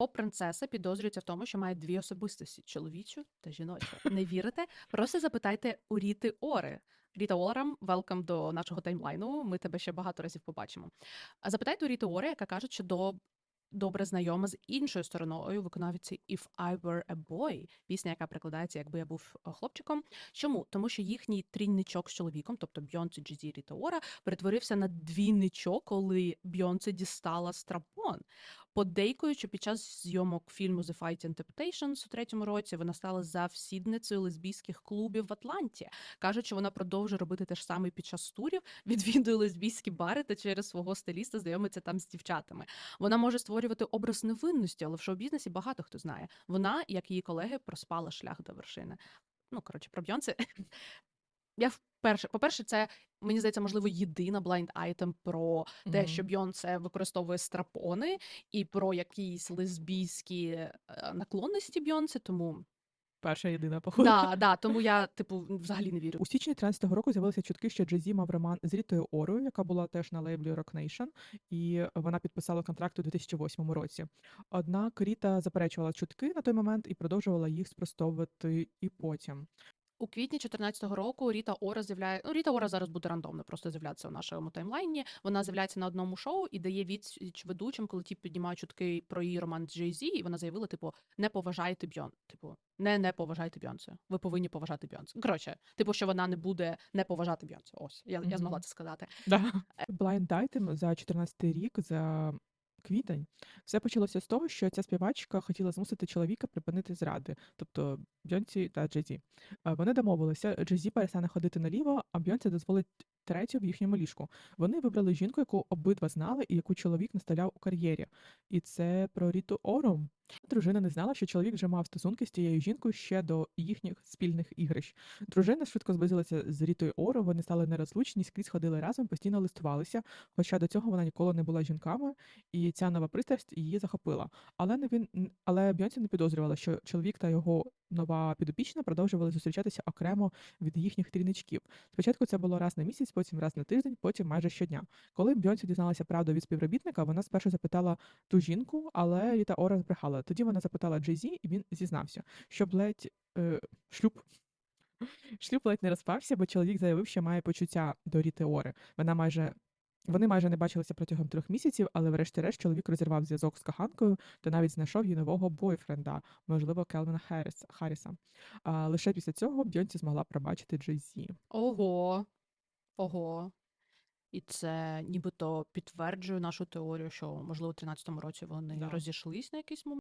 Поп-принцеса підозрюється в тому, що має дві особистості: чоловічу та жіночу. Не вірите? Просто запитайте у Ріти Ори. Ріта Орам, велкам до нашого таймлайну. Ми тебе ще багато разів побачимо. Запитайте у Ріти Ори, яка каже, що до добре знайома з іншою стороною виконавиці If I Were a Boy, пісня, яка перекладається, якби я був е, хлопчиком. Чому? Тому що їхній трійничок з чоловіком, тобто Бьонце, Джізі, Ріта Ора, перетворився на двійничок, коли Бьонце дістала страпон. Подейкуючи під час зйомок фільму The Fight and Temptations у третьому році, вона стала завсідницею лесбійських клубів в Атланті. Кажуть, що вона продовжує робити те ж саме під час турів, відвідує лесбійські бари та через свого стиліста знайомиться там з дівчатами. Вона може створювати образ невинності, але в шоу-бізнесі багато хто знає. Вона, як її колеги, проспала шлях до вершини. Ну коротше, про Бьонсе. Я вперше, по-перше, це мені здається, можливо, єдина blind item про те, що Мгм. Бьонсе використовує страпони, і про якісь лесбійські е, наклонності Бьонсе. Тому Перша єдина походу. да, да, тому я, типу, взагалі не вірю. У січні 13-го року з'явилися чутки, що Джей-Зі мав роман з Рітою Орою, яка була теж на лейблі Rock Nation, і вона підписала контракт у 2008 році. Однак Ріта заперечувала чутки на той момент і продовжувала їх спростовувати і потім. У квітні 14-го року Ріта Ора з'являє. Ну, Ріта Ора зараз буде рандомно просто з'являтися у нашому таймлайні. Вона з'являється на одному шоу і дає відсіч ведучим, коли ті піднімають чутки про її роман з Jay-Z, і вона заявила: типу, не поважайте Бьон. Типу, не не поважайте Бьонсе. Ви повинні поважати Бьонсе. Коротше, типу, що вона не буде не поважати Бьонсе. Ось я, я змогла це сказати. Да. Blind Item за 14 рік, за квітень, все почалося з того, що ця співачка хотіла змусити чоловіка припинити зради, тобто Бьонці та Джезі. Вони домовилися, Джезі перестане ходити наліво, а Бьонці дозволить третю в їхньому ліжку. Вони вибрали жінку, яку обидва знали і яку чоловік наставляв у кар'єрі. І це про Ріту Орум. Дружина не знала, що чоловік вже мав стосунки з тією жінкою ще до їхніх спільних ігрищ. Дружина швидко зблизилася з Рітою Оро, вони стали нерозлучні, скрізь ходили разом, постійно листувалися. Хоча до цього вона ніколи не була жінками, і ця нова пристрасть її захопила. Але не він, але Бьонсі не підозрювала, що чоловік та його нова підопічна продовжували зустрічатися окремо від їхніх трійничків. Спочатку це було раз на місяць, потім раз на тиждень, потім майже щодня. Коли Бьонсі дізналася правду від співробітника, вона спершу запитала ту жінку, але Ріта Ора збрехала. Тоді вона запитала Джей-Зі, і він зізнався, щоб ледь е, шлюб. Шлюб ледь не розпався, бо чоловік заявив, що має почуття до Ріти Ори. Вона майже вони майже не бачилися протягом трьох місяців, але врешті-решт чоловік розірвав зв'язок з коханкою та навіть знайшов її нового бойфренда, можливо, Келвіна Харріс, Харріса. А лише після цього Бьонсі змогла пробачити Джей-Зі. Ого, ого. І це нібито підтверджує нашу теорію, що можливо у 13-му році вони Да. розійшлись на якийсь момент.